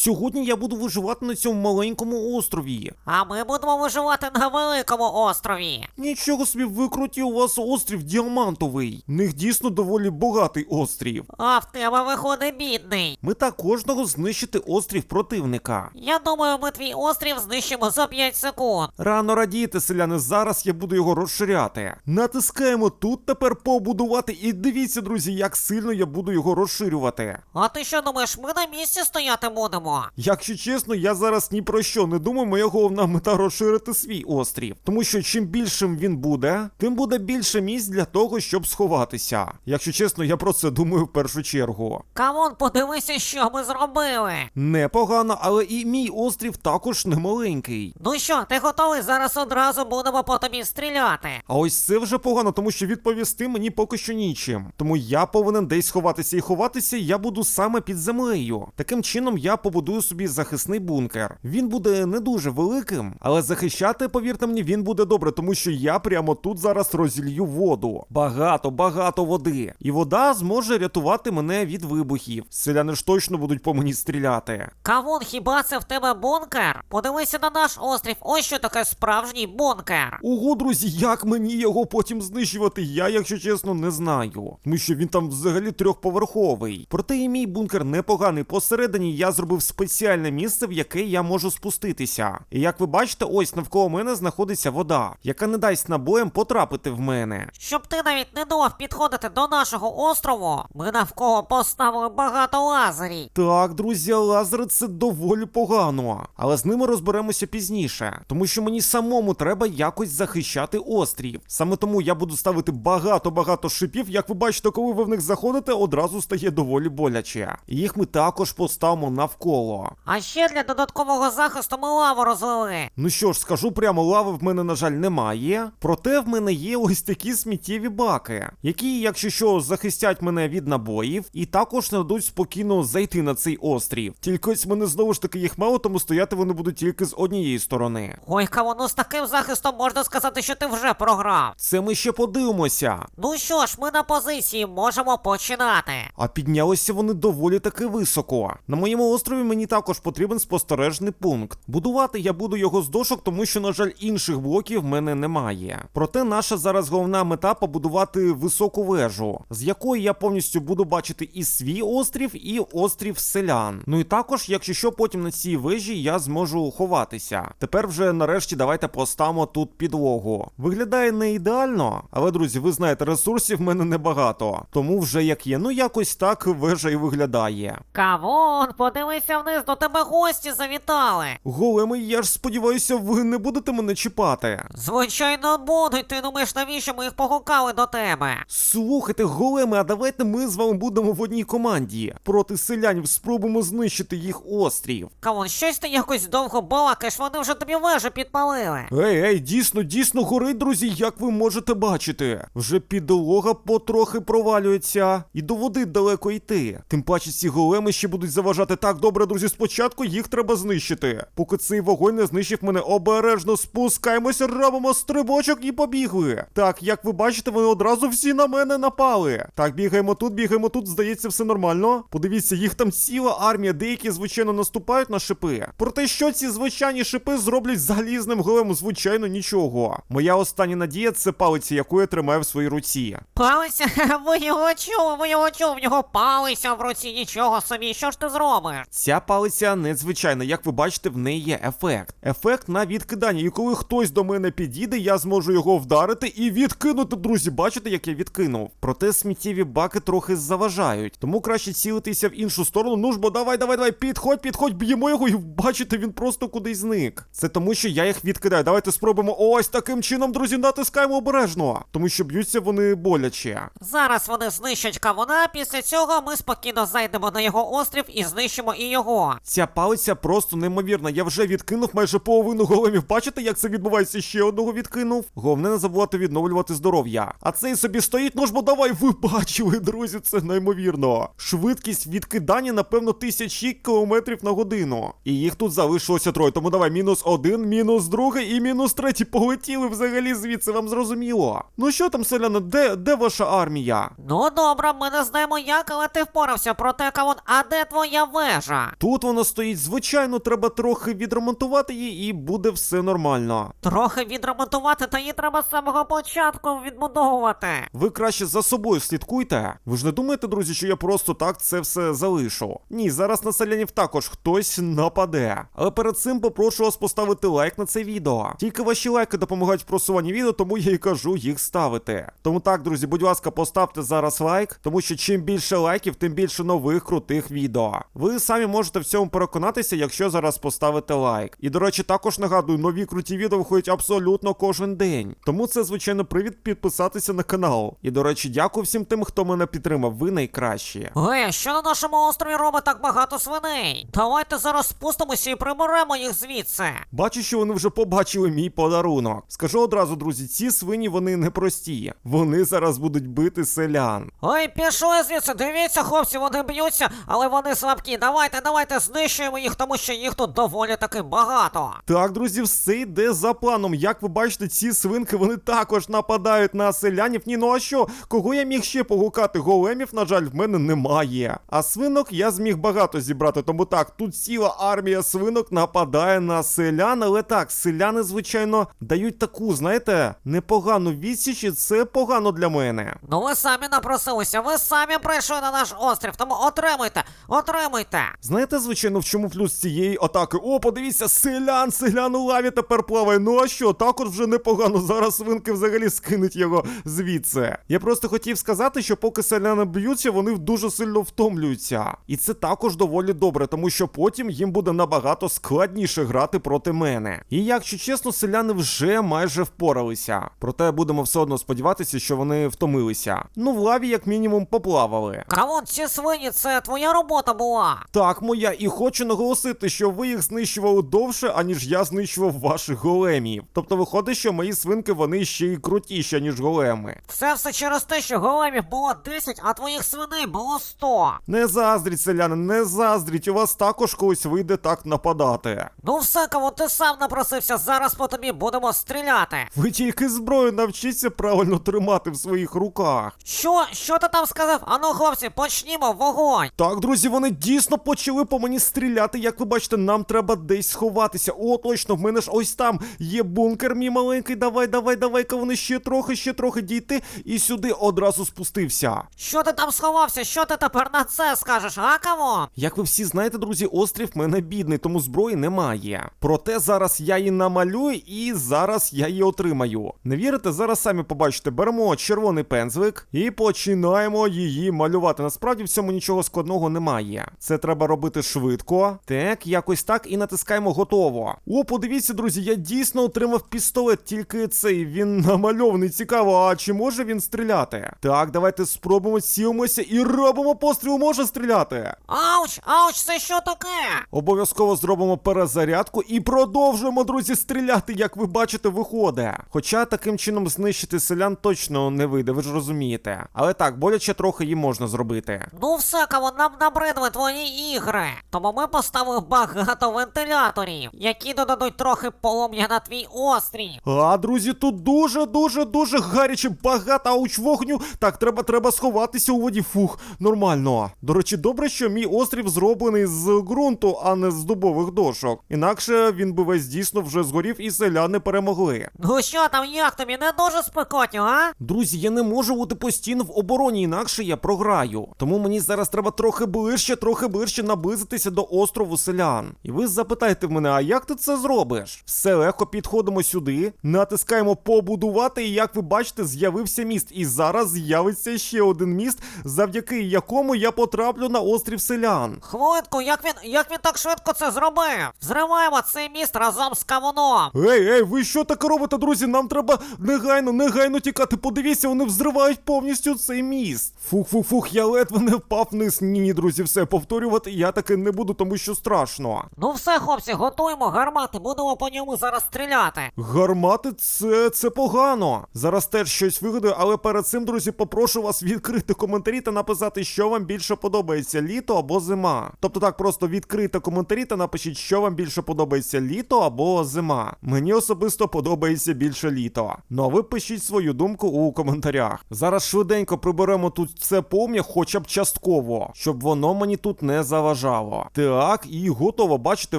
Сьогодні я буду виживати на цьому маленькому острові. А ми будемо виживати на великому острові. Нічого собі викруті у вас острів діамантовий. В них дійсно доволі багатий острів. А в тебе виходить бідний. Мета кожного знищити острів противника. Я думаю, ми твій острів знищимо за 5 секунд. Рано радієте, селяни, зараз я буду його розширяти. Натискаємо тут тепер побудувати, і дивіться, друзі, як сильно я буду його розширювати. А ти що думаєш, ми на місці стояти будемо? Якщо чесно, я зараз ні про що не думаю, моя головна мета розширити свій острів. Тому що чим більшим він буде, тим буде більше місць для того, щоб сховатися. Якщо чесно, я про це думаю в першу чергу. Камон, подивися, що ми зробили. Непогано, але і мій острів також не маленький. Ну що, ти готовий? Зараз одразу будемо по тобі стріляти. А ось це вже погано, тому що відповісти мені поки що нічим. Тому я повинен десь сховатися і ховатися я буду саме під землею. Таким чином я побудую собі захисний бункер. Він буде не дуже великим, але захищати, повірте мені, він буде добре, тому що я прямо тут зараз розілью воду. Багато, багато води. І вода зможе рятувати мене від вибухів. Селяни ж точно будуть по мені стріляти. Кавун, хіба це в тебе бункер? Подивися на наш острів, ось що таке справжній бункер. Ого, друзі, як мені його потім знищувати, я, якщо чесно, не знаю. Тому що він там взагалі трьохповерховий. Проте і мій бункер непоганий. Посередині я зробив спеціальне місце, в яке я можу спуститися. І як ви бачите, ось навколо мене знаходиться вода, яка не дасть набоям потрапити в мене. Щоб ти навіть не думав підходити до нашого острову, ми навколо поставили багато лазерів. Так, друзі, лазери це доволі погано, але з ними розберемося пізніше, тому що мені самому треба якось захищати острів. Саме тому я буду ставити багато-багато шипів. Як ви бачите, коли ви в них заходите, одразу стає доволі боляче. Їх ми також поставимо навколо. А ще для додаткового захисту ми лаву розлили. Ну що ж, скажу прямо, лави в мене, на жаль, немає. Проте в мене є ось такі сміттєві баки, які, якщо що, захистять мене від набоїв, і також не дадуть спокійно зайти на цей острів. Тільки ось мене знову ж таки їх мало, тому стояти вони будуть тільки з однієї сторони. Ой, кавуну, з таким захистом можна сказати, що ти вже програв. Це ми ще подивимося. Ну що ж, ми на позиції можемо починати. А піднялися вони доволі таки високо. На моєму острові мені також потрібен спостережний пункт. Будувати я буду його з дошок, тому що, на жаль, інших блоків в мене немає. Проте наша зараз головна мета побудувати високу вежу, з якої я повністю буду бачити і свій острів, і острів селян. Ну і також, якщо що, потім на цій вежі я зможу ховатися. Тепер вже нарешті давайте поставимо тут підлогу. Виглядає не ідеально, але друзі, ви знаєте, ресурсів в мене небагато. Тому вже як є. Ну якось так вежа і виглядає. Кавун, подивися вниз, до тебе гості завітали. Големи, я ж сподіваюся, ви не будете мене чіпати. Звичайно, будуть. Ти думаєш, навіщо ми їх погукали до тебе? Слухайте, големи, а давайте ми з вами будемо в одній команді. Проти селянів спробуємо знищити їх острів. Кавун, щось ти якось довго балакаєш, вони вже тобі вежу підпалили. Ей, ей, дійсно, дійсно горить, друзі, як ви можете бачити. Вже підлога потрохи провалюється, і до води далеко йти. Тим паче ці големи ще будуть заважати. Так, добре, друзі, спочатку їх треба знищити. Поки цей вогонь не знищив мене обережно, спускаємося, робимо стрибочок і побігли. Так, як ви бачите, вони одразу всі на мене напали. Так, бігаємо тут, бігаємо тут, здається, все нормально. Подивіться, їх там ціла армія, деякі, звичайно, наступають на шипи. Проте, що ці звичайні шипи зроблять залізним голем, звичайно, нічого. Моя остання надія це палиця, яку я тримаю в своїй руці. Палися, ви його чули, ви його чули, в нього палися в руці, нічого собі, що ж ти зробиш? Ця палиця незвичайна, як ви бачите, в неї є ефект. Ефект на відкидання. І коли хтось до мене підійде, я зможу його вдарити і відкинути, друзі. Бачите, як я відкинув. Проте сміттєві баки трохи заважають. Тому краще цілитися в іншу сторону. Ну ж бо давай, давай, давай, підходь, підходь, б'ємо його, і бачите, він просто кудись зник. Це тому, що я їх відкидаю. Давайте спробуємо ось таким чином, друзі, натискаємо обережно. Тому що б'ються вони боляче. Зараз вони знищать кавуна, після цього ми спокійно зайдемо на його острів і знищимо і його. Ця палиця просто неймовірна. Я вже відкинув майже половину големів. Бачите, як це відбувається? Ще одного відкинув. Головне не забувати відновлювати здоров'я. А цей собі стоїть. Ну ж бо давай, ви бачили, друзі, це неймовірно. Швидкість відкидання, напевно, тисячі кілометрів на годину. І їх тут залишилося троє. Тому давай, мінус один, мінус другий і мінус третій. Полетіли взагалі звідси, вам зрозуміло. Ну що там, селяна, де, де ваша армія? Ну добре, ми не знаємо як, але ти впорався проте кавун. А де твоя вежа? Тут воно стоїть, звичайно, треба трохи відремонтувати її, і буде все нормально. Трохи відремонтувати, та її треба з самого початку відбудовувати. Ви краще за собою слідкуйте. Ви ж не думаєте, друзі, що я просто так це все залишу? Ні, зараз на селянів також хтось нападе. Але перед цим попрошу вас поставити лайк на це відео. Тільки ваші лайки допомагають в просуванні відео, тому я і кажу їх ставити. Тому так, друзі, будь ласка, поставте зараз лайк, тому що чим більше лайків, тим більше нових крутих відео. Ви самі можете в цьому переконатися, якщо зараз поставите лайк. І до речі, також нагадую, нові круті відео виходять абсолютно кожен день. Тому це, звичайно, привід підписатися на канал. І до речі, дякую всім тим, хто мене підтримав. Ви найкращі. Ей, що на нашому острові робить так багато свиней? Давайте зараз спустимося і приберемо їх звідси. Бачу, що вони вже побачили мій подарунок. Скажу одразу, друзі, ці свині вони непрості. Вони зараз будуть бити селян. Ой, пішли звідси, дивіться, хлопці, вони б'ються, але вони слабкі. Давайте, давайте знищуємо їх, тому що їх тут доволі таки багато. Так, друзі, все йде за планом. Як ви бачите, ці свинки вони також нападають на селянів. Ні, ну а що? Кого я міг ще погукати? Големів, на жаль, в мене немає. А свинок я зміг багато зібрати. Тому так, тут ціла армія свинок нападає на селян. Але так, селяни, звичайно, дають таку, знаєте, непогану відсіч, і це погано для мене. Ну ви самі напросилися, ви самі прийшли на наш острів, тому отримуйте, отримуйте. Знаєте, звичайно, в чому плюс цієї атаки? О, подивіться, селян, селян у лаві тепер плаває. Ну а що, також вже непогано. Зараз свинки взагалі скинуть його звідси. Я просто хотів сказати, що поки селяни б'ються, вони дуже сильно втомлюються. І це також доволі добре, тому що потім їм буде набагато складніше грати проти мене. І якщо чесно, селяни вже майже впоралися. Проте будемо все одно сподіватися, що вони втомилися. Ну, в лаві, як мінімум, поплавали. Кавун, ці свині, це твоя робота була. Так, моя, і хочу наголосити, що ви їх знищували довше, аніж я знищував ваших големів. Тобто виходить, що мої свинки вони ще й крутіші, ніж големи. Це все через те, що големів було 10, а твоїх свиней було 100. Не заздріть, селяни, не заздріть, у вас також колись вийде так нападати. Ну все, кавун, ти сам напросився, зараз по тобі будемо стріляти. Ви тільки зброю навчіться правильно тримати в своїх руках. Що? Що ти там сказав? Ану, хлопці, почнімо вогонь. Так, друзі, вони дійсно почали по мені стріляти. Як ви бачите, нам треба десь сховатися. О, точно, в мене ж ось там є бункер, мій маленький. Давай, давай, давай-ка вони ще трохи, ще трохи дійти. І сюди одразу спустився. Що ти там сховався? Що ти тепер на це скажеш, а кавун? Як ви всі знаєте, друзі, острів мене бідний, тому зброї немає. Проте зараз я її намалюю і зараз я її отримаю. Не вірите? Зараз самі побачите. Беремо червоний пензлик і починаємо її малювати. Насправді в цьому нічого складного немає. Це треба робити швидко. Так, якось так, і натискаємо готово. О, подивіться, друзі, я дійсно отримав пістолет, тільки цей він намальований. Цікаво, а чи може він стріляти? Так, давайте спробуємо, цілимося і робимо постріл, може стріляти. Ауч, ауч, це що таке? Обов'язково зробимо перезарядку і продовжуємо, друзі, стріляти, як ви бачите, виходить. Хоча таким чином знищити селян точно не вийде, ви ж розумієте. Але так, боляче трохи їм можна зробити. Ну все, кавун, нам набридли твої ігри. Тому ми поставили багато вентиляторів, які додадуть трохи полум'я на твій острів. А, друзі, тут дуже, дуже, гаряче, багато ауч вогню. Так, треба, треба сховатися у воді. Фух, нормально. До речі, добре, що мій острів зроблений з ґрунту, а не з дубових дошок. Інакше він би весь дійсно вже згорів і селяни перемогли. Ну що там, як тобі не дуже спекотно, а? Друзі, я не можу бути постійно в обороні, інакше я програю. Тому мені зараз треба трохи ближче, трохи ближче наблизитися до острову селян. І ви запитаєте в мене, а як ти це зробиш? Все легко підходимо сюди, натискаємо побудувати, і як ви бачите, з'явився міст. І зараз з'явиться ще один міст, завдяки якому я потраплю на острів селян. Хвилинку, як він, як він так швидко це зробив? Зриваємо цей міст разом з кавуном. Ей, ей, ви що таке робите, друзі? Нам треба негайно, негайно тікати. Подивіться, вони взривають повністю цей міст. Фух, фух, фух, я ледве не впав вниз. Ні, ні, друзі, все повторювати я таки не буду, тому що страшно. Ну все, хлопці, готуємо гармати, будемо по ньому зараз стріляти. Гармати це, це погано. Зараз теж щось вигадаю, але перед цим, друзі, попрошу вас відкрити коментарі та написати, що вам більше подобається, літо або зима. Тобто так, просто відкрийте коментарі та напишіть, що вам більше подобається, літо або зима. Мені особисто подобається більше літо. Ну а ви пишіть свою думку у коментарях. Зараз швиденько приберемо тут це повня, хоча б частково, щоб воно мені тут не заважало. Заважало. Так, і готово, бачите,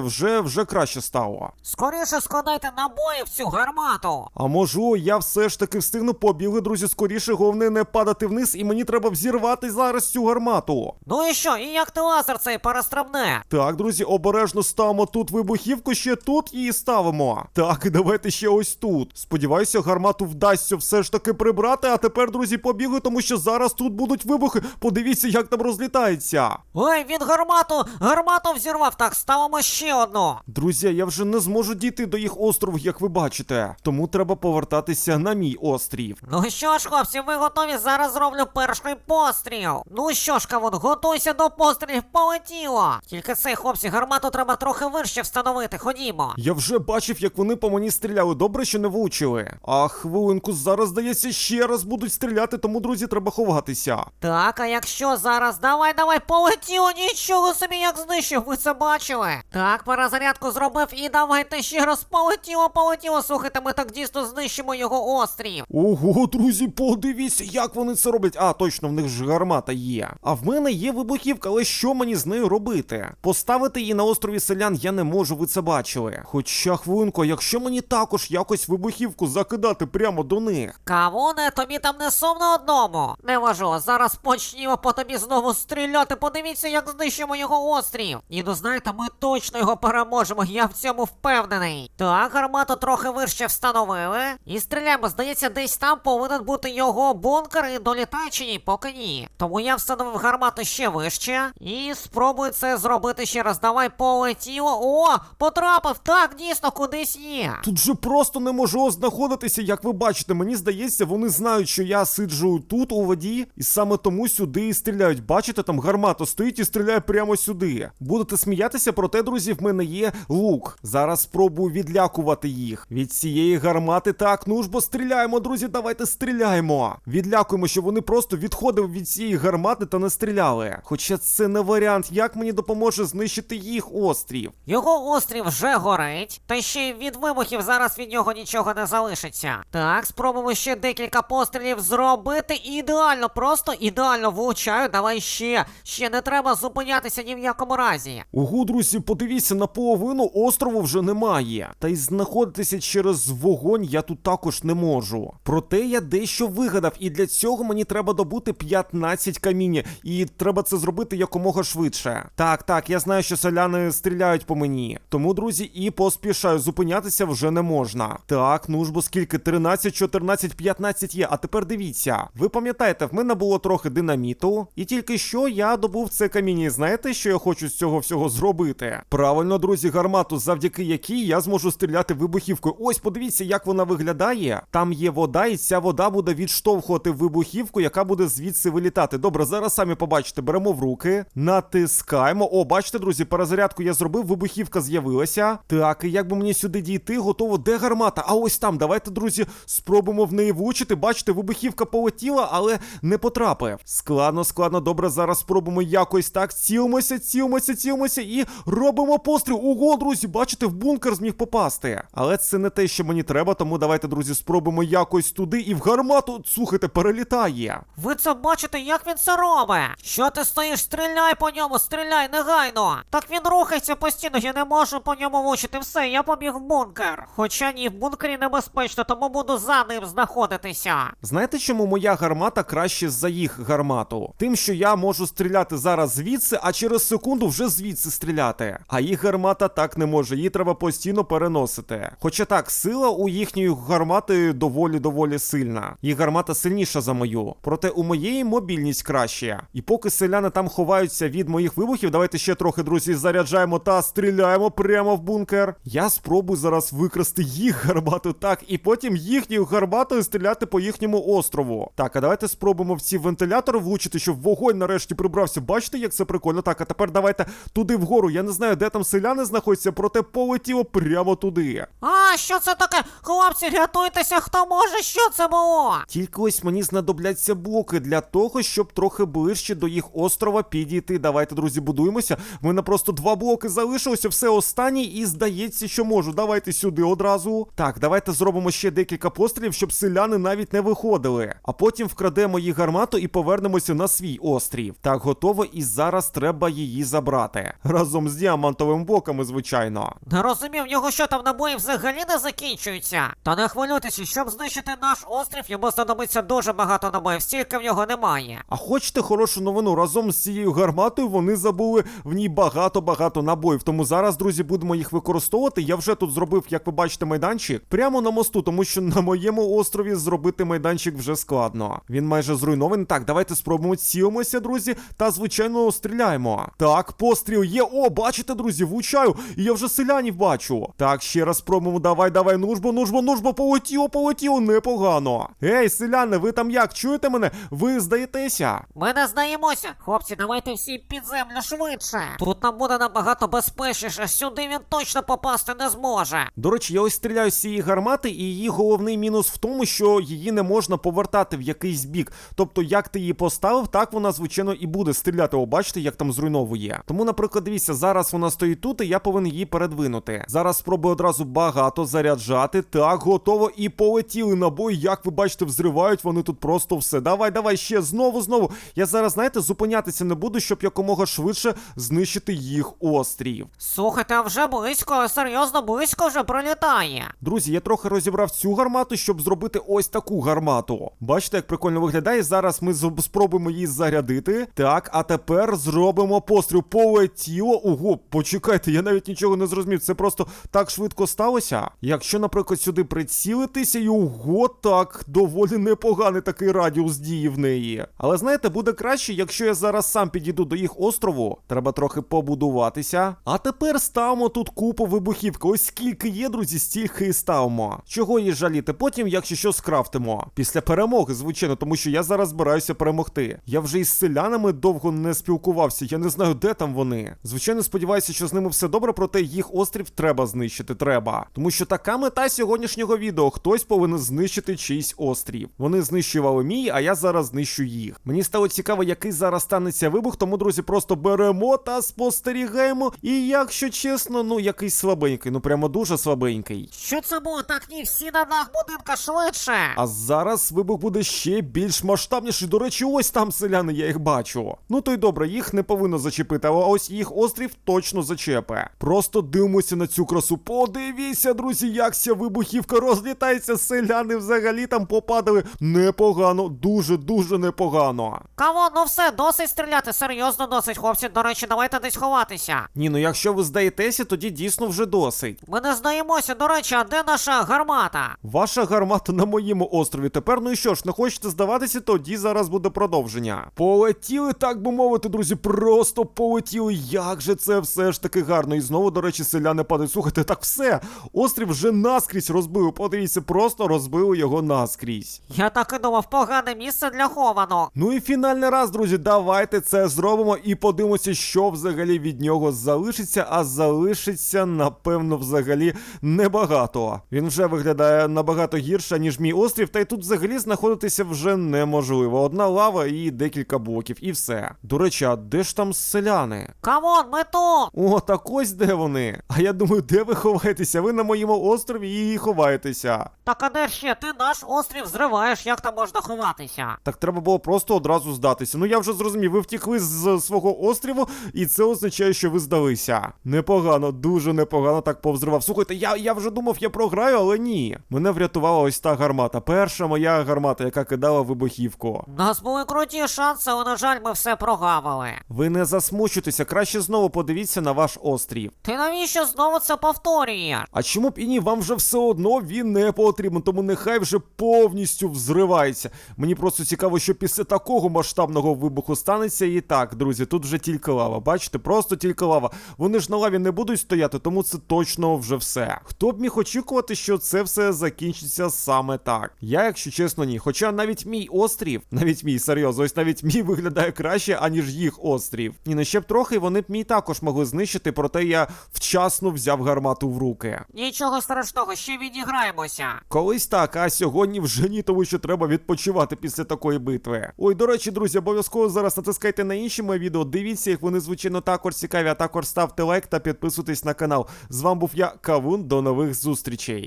вже вже краще стало. Скоріше складайте набої в цю гармату. А можу, я все ж таки встигну побігли, друзі, скоріше, головне не падати вниз, і мені треба взірвати зараз цю гармату. Ну і що, і як ти лазер цей перестрибне? Так, друзі, обережно ставимо тут вибухівку, ще тут її ставимо. Так, і давайте ще ось тут. Сподіваюся, гармату вдасться все ж таки прибрати. А тепер, друзі, побігли, тому що зараз тут будуть вибухи. Подивіться, як там розлітається. Ой, він гармату, гармату взірвав, так ставимо ще одну. Друзі, я вже не зможу дійти до їх острову, як ви бачите. Тому треба повертатися на мій острів. Ну що ж, хлопці, ви готові? Зараз зроблю перший постріл. Ну що ж, кавун, готуйся до пострілів, полетіло. Тільки цей, хлопці, гармату треба трохи вище встановити, ходімо. Я вже бачив, як вони по мені стріляли. Добре, що не влучили. А хвилинку, зараз здається, ще раз будуть стріляти, тому, друзі, треба ховатися. Так, а якщо зараз, давай, давай, полетіло, нічого собі як знищив, ви це бачили? Так, перезарядку зробив і давайте ще раз полетіло, полетіло. Слухайте, ми так дійсно знищимо його острів. Ого, друзі, подивіться, як вони це роблять. А, точно, в них ж гармата є. А в мене є вибухівка, але що мені з нею робити? Поставити її на острові селян я не можу, ви це бачили. Хоча хвилинку, якщо мені також якось вибухівку закидати прямо до них. Кавуне, тобі там не сумно одному. Не важу, зараз почнімо по тобі знову стріляти. Подивіться, як знищимо його острів. І ну знаєте, ми точно його переможемо, я в цьому впевнений. Так, гармату трохи вище встановили. І стріляємо. Здається, десь там повинен бути його бункер і долітає чи ні, поки ні. Тому я встановив гармату ще вище. І спробую це зробити ще раз. Давай полетіло. О, потрапив! Так, дійсно, кудись є. Тут же просто не можу знаходитися, як ви бачите. Мені здається, вони знають, що я сиджу тут у воді, і саме тому сюди і стріляють. Бачите, там гармата стоїть і стріляє прямо сюди. Будете сміятися, проте, друзі, в мене є лук. Зараз спробую відлякувати їх від цієї гармати. Так, ну ж бо стріляємо, друзі, давайте стріляємо. Відлякуємо, щоб вони просто відходили від цієї гармати та не стріляли. Хоча це не варіант, як мені допоможе знищити їх острів. Його острів вже горить, та ще від вибухів зараз від нього нічого не залишиться. Так, спробуємо ще декілька пострілів зробити. Ідеально, просто ідеально влучаю. Давай ще. Ще не треба зупинятися ні в якому разі. Ого, друзі, подивіться, наполовину острову вже немає. Та й знаходитися через вогонь я тут також не можу. Проте я дещо вигадав, і для цього мені треба добути 15 каміння, і треба це зробити якомога швидше. Так, так, я знаю, що селяни стріляють по мені. Тому, друзі, і поспішаю, зупинятися вже не можна. Так, ну ж бо скільки? 13, 14, 15 є. А тепер дивіться. Ви пам'ятаєте, в мене було трохи динаміту, і тільки що я добув це каміння. І знаєте, що я хочу з цього всього зробити? Правильно, друзі, гармату, завдяки якій я зможу стріляти вибухівкою. Ось подивіться, як вона виглядає. Там є вода, і ця вода буде відштовхувати вибухівку, яка буде звідси вилітати. Добре, зараз самі побачите. Беремо в руки, натискаємо. О, бачите, друзі, перезарядку я зробив, вибухівка з'явилася. Так, і як би мені сюди дійти, готово. Де гармата? А ось там. Давайте, друзі, спробуємо в неї влучити. Бачите, вибухівка полетіла, але не потрапив. Складно, складно, добре, зараз спробуємо якось так. Цілимося, цілимося, цілимося і робимо постріл. Ого, друзі, бачите, в бункер зміг попасти. Але це не те, що мені треба, тому давайте, друзі, спробуємо якось туди і в гармату. Слухайте, перелітає. Ви це бачите, як він це робить? Що ти стоїш? Стріляй по ньому, стріляй негайно. Так він рухається постійно, я не можу по ньому влучити. Все, я побіг в бункер. Хоча ні, в бункері небезпечно, тому буду за ним знаходитися. Знаєте, чому моя гармата краще за їх гармату? Тим, що я можу стріляти зараз звідси, а через секунду вже звідси стріляти. А їх гармата так не може, її треба постійно переносити. Хоча так, сила у їхньої гармати доволі доволі сильна. Їх гармата сильніша за мою. Проте у моєї мобільність краще. І поки селяни там ховаються від моїх вибухів, давайте ще трохи, друзі, заряджаємо та стріляємо прямо в бункер. Я спробую зараз викрасти їх гармату так, і потім їхньою гарматою стріляти по їхньому острову. Так, а давайте спробуємо в ці вентилятори влучити, щоб вогонь нарешті прибрався. Бачите, як це прикольно? Так, а тепер давайте туди вгору. Я не знаю, де там селяни знаходяться, проте полетіло прямо туди. А, що це таке? Хлопці, рятуйтеся, хто може, що це було? Тільки ось мені знадобляться блоки для того, щоб трохи ближче до їх острова підійти. Давайте, друзі, будуємося. В мене просто два блоки залишилося, все останнє, і здається, що можу. Давайте сюди одразу. Так, давайте зробимо ще декілька пострілів, щоб селяни навіть не виходили. А потім вкрадемо їх гармату і повернемося на свій острів. Так, готово, і зараз треба її забрати. Разом з діамантовими блоками, звичайно. Не розумів, в нього що там набої взагалі не закінчуються. Та не хвилюйтеся, щоб знищити наш острів, йому знадобиться дуже багато набоїв, стільки в нього немає. А хочете хорошу новину? Разом з цією гарматою вони забули в ній багато-багато набоїв. Тому зараз, друзі, будемо їх використовувати. Я вже тут зробив, як ви бачите, майданчик прямо на мосту, тому що на моєму острові зробити майданчик вже складно. Він майже зруйнований. Так, давайте спробуємо цілимося, друзі, та звичайно стріляємо. Так, постріл є. О, бачите, друзі, влучаю. І я вже селянів бачу. Так, ще раз спробуємо. Давай, давай, нужбо, нужбо, нужбо, полетіло, полетіло, непогано. Ей, селяни, ви там як? Чуєте мене? Ви здаєтеся? Ми не здаємося. Хлопці, давайте всі під землю швидше. Тут нам буде набагато безпечніше, сюди він точно попасти не зможе. До речі, я ось стріляю з цієї гармати, і її головний мінус в тому, що її не можна повертати в якийсь бік. Тобто, як ти її поставив, так вона, звичайно, і буде стріляти. О, бачите, як там зруйновує. Тому, наприклад, дивіться, зараз вона стоїть тут, і я повинен її передвинути. Зараз спробую одразу багато заряджати. Так, готово. І полетіли набої. Як ви бачите, взривають вони тут просто все. Давай, давай, ще знову, знову. Я зараз, знаєте, зупинятися не буду, щоб якомога швидше знищити їх острів. Слухайте, а вже близько, серйозно близько вже пролітає. Друзі, я трохи розібрав цю гармату, щоб зробити ось таку гармату. Бачите, як прикольно виглядає. Зараз ми спробуємо її зарядити. Так, а тепер зробимо постріл. Полетіло. Ого, почекайте, я навіть нічого не зрозумів. Це просто так швидко сталося. Якщо, наприклад, сюди прицілитися, і ого, так, доволі непоганий такий радіус дії в неї. Але знаєте, буде краще, якщо я зараз сам підійду до їх острову. Треба трохи побудуватися. А тепер ставимо тут купу вибухівки. Ось скільки є, друзі, стільки і ставимо. Чого її жаліти? Потім, якщо що, скрафтимо. Після перемоги, звичайно, тому що я зараз збираюся перемогти. Я вже із селянами довго не спілкувався. Я не знаю, де там вони. Звичайно, сподіваюся, що з ними все добре, проте їх острів треба знищити. Треба. Тому що така мета сьогоднішнього відео: хтось повинен знищити чийсь острів. Вони знищували мій, а я зараз знищу їх. Мені стало цікаво, який зараз станеться вибух, тому, друзі, просто беремо та спостерігаємо. І якщо чесно, ну якийсь слабенький, ну прямо дуже слабенький. Що це було? Так ні, всі на дах будинка швидше. А зараз вибух буде ще більш масштабніший. До речі, ось там селяни, я їх бачу. Ну то й добре, їх не повинно зачепити, а ось їх острів точно зачепе. Просто дивимося на цю красу. Подивіться, друзі, як ця вибухівка розлітається. Селяни взагалі там попадали. Непогано, дуже дуже непогано. Кого? Ну все, досить стріляти, серйозно досить, хлопці. До речі, давайте десь ховатися. Ні, ну якщо ви здаєтеся, тоді дійсно вже досить. Ми не здаємося, до речі, а де наша гармата? Ваша гармата на моєму острові. Тепер, ну і що ж, не хочете здаватися, тоді зараз буде продовження. Полетіли, так би мовити, друзі, просто полетіли. Як же це все ж таки гарно. І знову, до речі, селяни падають. Слухайте, так все. Острів вже наскрізь розбили. Подивіться, просто розбили його наскрізь. Я так і думав, погане місце для хованок. Ну і фінальний раз, друзі, давайте це зробимо і подивимося, що взагалі від нього залишиться. А залишиться, напевно, взагалі небагато. Він вже виглядає набагато гірше, ніж мій острів, та й тут взагалі знаходитися вже неможливо. Одна лава і декілька блоків, і все. До речі, а де ж там селяни? Камон, ми тут! О, так ось де вони. А я думаю, де ви ховаєтеся? Ви на моєму острові і ховаєтеся. Так а де ще? Ти наш острів зриваєш, як там можна ховатися? Так треба було просто одразу здатися. Ну я вже зрозумів, ви втікли з свого острову, і це означає, що ви здалися. Непогано, дуже непогано так повзривав. Слухайте, я, я вже думав, я програю, але ні. Мене врятувала ось та гармата. Перша моя гармата, яка кидала вибухівку. У нас були круті шанси, але, на жаль, ми все прогавили. Ви не засмучуйтеся, краще знову подивіться на ваш острів. Ти навіщо знову це повторюєш? А чому б і ні, вам вже все одно він не потрібен, тому нехай вже повністю взривається. Мені просто цікаво, що після такого масштабного вибуху станеться і так, друзі, тут вже тільки лава. Бачите, просто тільки лава. Вони ж на лаві не будуть стояти, тому це точно вже все. Хто б міг очікувати, що це все закінчиться саме так? Я, якщо чесно, ні. Хоча навіть мій острів, навіть мій серйозно, ось навіть мій виглядає краще, аніж їх острів. І ну ще б трохи вони б мій також могли знищити, проте я вчасно взяв гармату в руки. Нічого. Страшного, ще відіграємося. Колись так, а сьогодні вже ні, тому що треба відпочивати після такої битви. Ой, до речі, друзі, обов'язково зараз натискайте на інші мої відео. Дивіться їх, вони звичайно також цікаві, а також ставте лайк та підписуйтесь на канал. З вами був я, Кавун. До нових зустрічей.